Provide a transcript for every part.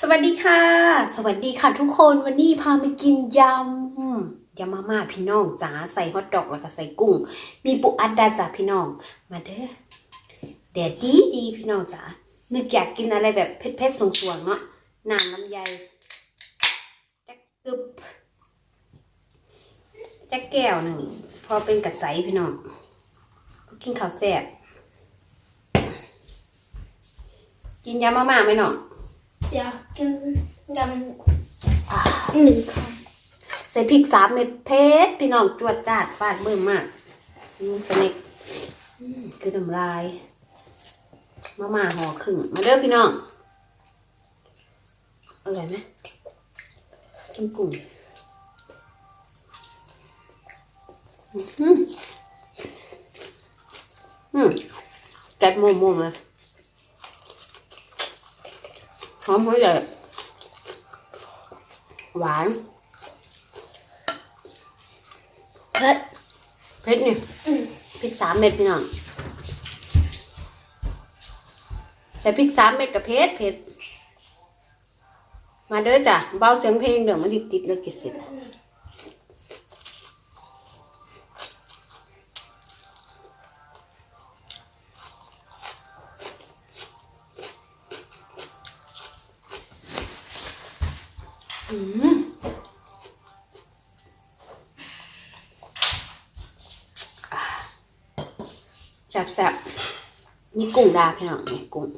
สวัสดีค่ะ สวัสดีค่ะทุกคนวันนี้พามากินยำยำมาม่าพี่น้องจ๋าใส่ฮอทดอกแล้วก็ใส่กุ้ง มีปุอัดดาจ้ะพี่น้อง มาเด้อแดดดีดีพี่น้องจ๋านึกอยากกินอะไรแบบเผ็ดๆสวงๆเนาะน้ำลำไยจักกึบจักแก้วหนึ่งพอเป็นกระใสพี่น้องกินข้าวแซ่บกินยำมาม่าไหมเนาะ อยากกินยำหนึ่งคใส่พริกสามเม็ดเพชรพี่น้องจวดจาดฟาดเบิ่มมากอืมสเน็กคือน้ำลายมาม่าห่อครึ่งมาเด้อพี่น้องอร่อยไหมกินกุ้งอืมอืมแกะมุมมุมเลย หอมหัวใหญ่หวานเผ็ดเผ็ดนี่พริกสามเม็ดพี่น้องใส่พริกสามเม็ดกับเผ็ดเผ็ดมาเด้อจ้ะเบาเสียงเพลงเดี๋ยวมันติดติดเลยกิสิทธิ์ แซ่บๆมีกุ้งดาพี่น้องนี่กุ้ง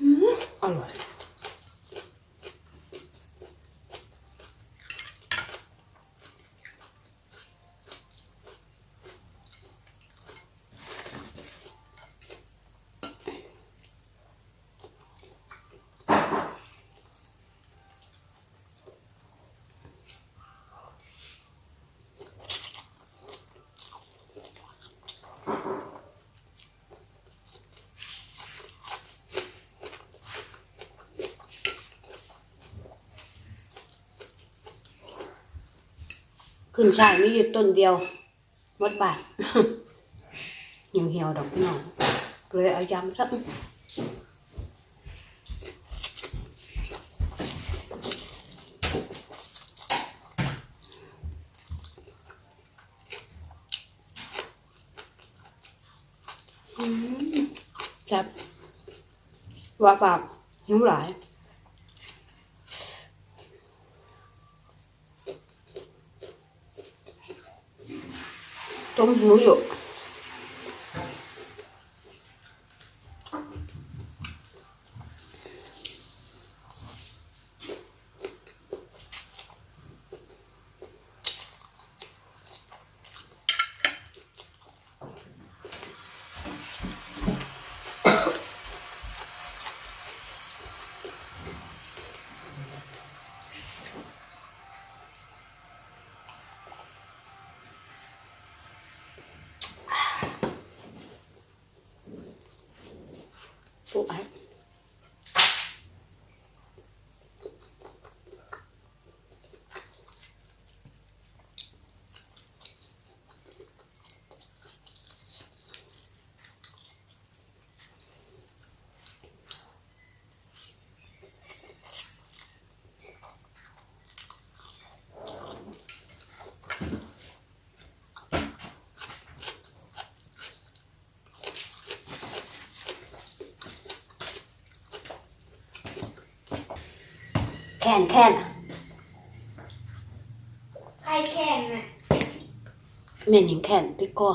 อืมอร่อย ขึ้นช่ายมีอยู่ต้นเดียวหมดบาทเหี่ยวเหี่ยวดอกพี่น้องเลยเอายำสักจับว่าปากหิวหลาย จมหิ วอ ยู่ปุ๊บไอ้แคนแคนไข่แข็งอะแม่นยังแคนติก็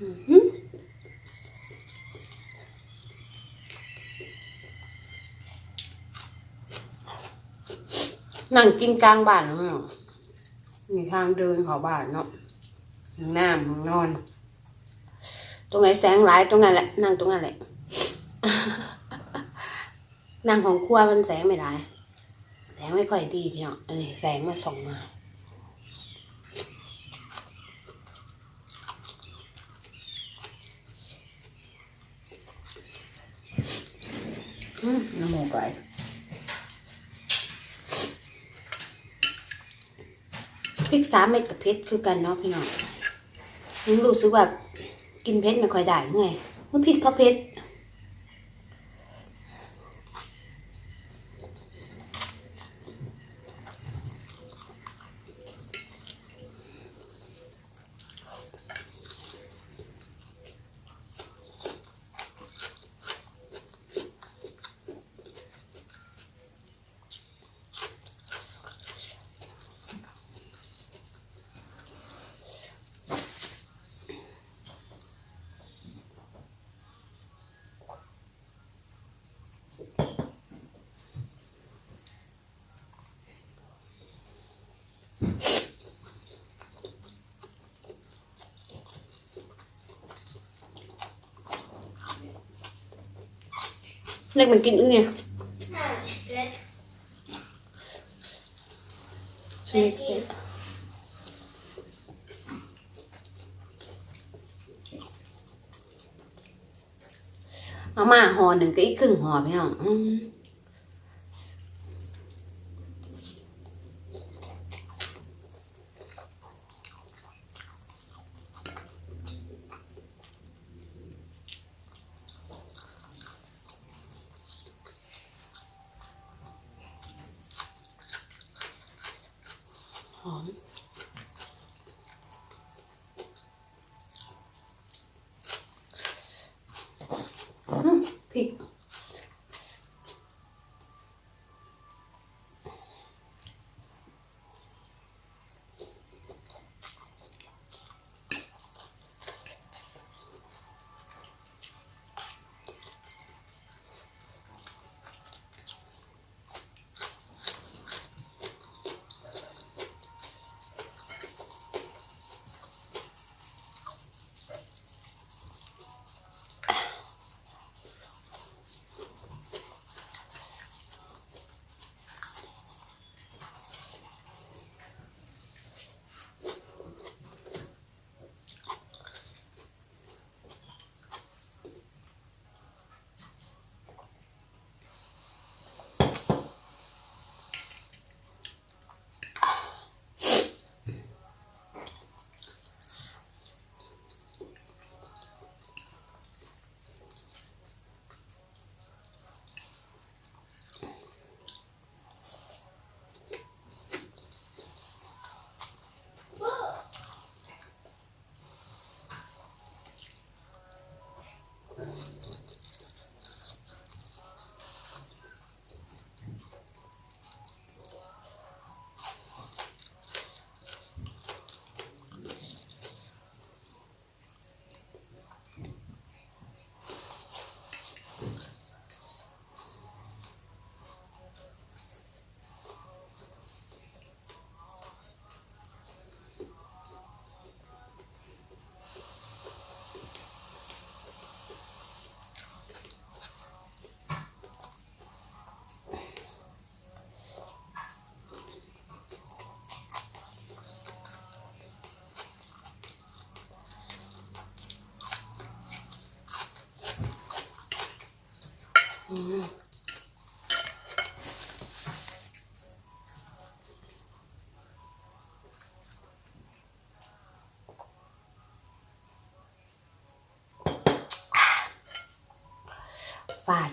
อื้อหือ นั่งกินกลางบ้านเนาะมีทางเดินเขาบ้านเนาะห้องน้ำห้องนอน ตรงไหนแสงหลายตรงนั้นแหละ นั่งตรงนั้นแหละนางของครัวมันแสงไม่ได้แสงไม่ค่อยดีพี่น้องอันนี้แสงมาส่องมาอืมน้ำมูไก่ พริกสามเม็ดกับเพชรคือกันเนาะพี่น้องยังรู้สึกว่ากินเพชรไม่ค่อยได้ไงเมื่อพริกเขาเพชร เล็กมันกินอีกเนี่ยอ่า เล็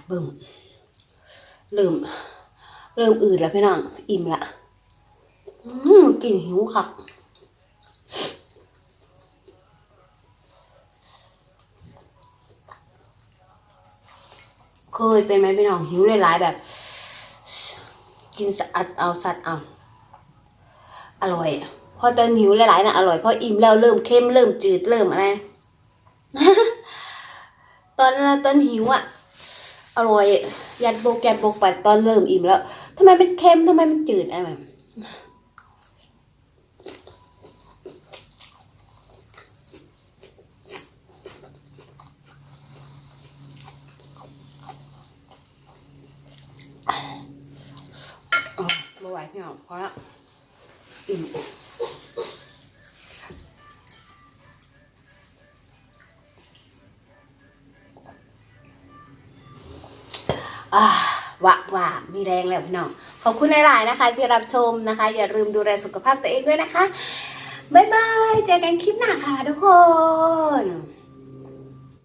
ฟาดบึ้มเริ่ม เริ่มอืดแล้วพี่น้อง อิ่มละอืมกลิ่นหิวค่ะเคยเป็นไหมพี่น้องหิวหลายๆแบบ กินสะอัดเอาสัตว์เอาอร่อยพอตอนหิวหลายๆนะอร่อยพออิ่มแล้วเริ่มเค็มเริ่มจืดเริ่มอะไรตอนนั้นตอนหิวอะ อร่อยยัดโบกยัดโบกไปตอนเริ่มอิ่มแล้วทำไมมันเค็มทำไมมันจืดอะไรแบบอ๋อไม่ไหวพี่น้อพอแล้วอิ่ม วะว่า มีแรงแล้วพี่น้อง ขอบคุณหลาย ๆ นะคะ ที่รับชมนะคะ อย่าลืมดูแลสุขภาพตัวเองด้วยนะคะ บ๊ายบาย เจอกันคลิปหน้าค่ะทุกคน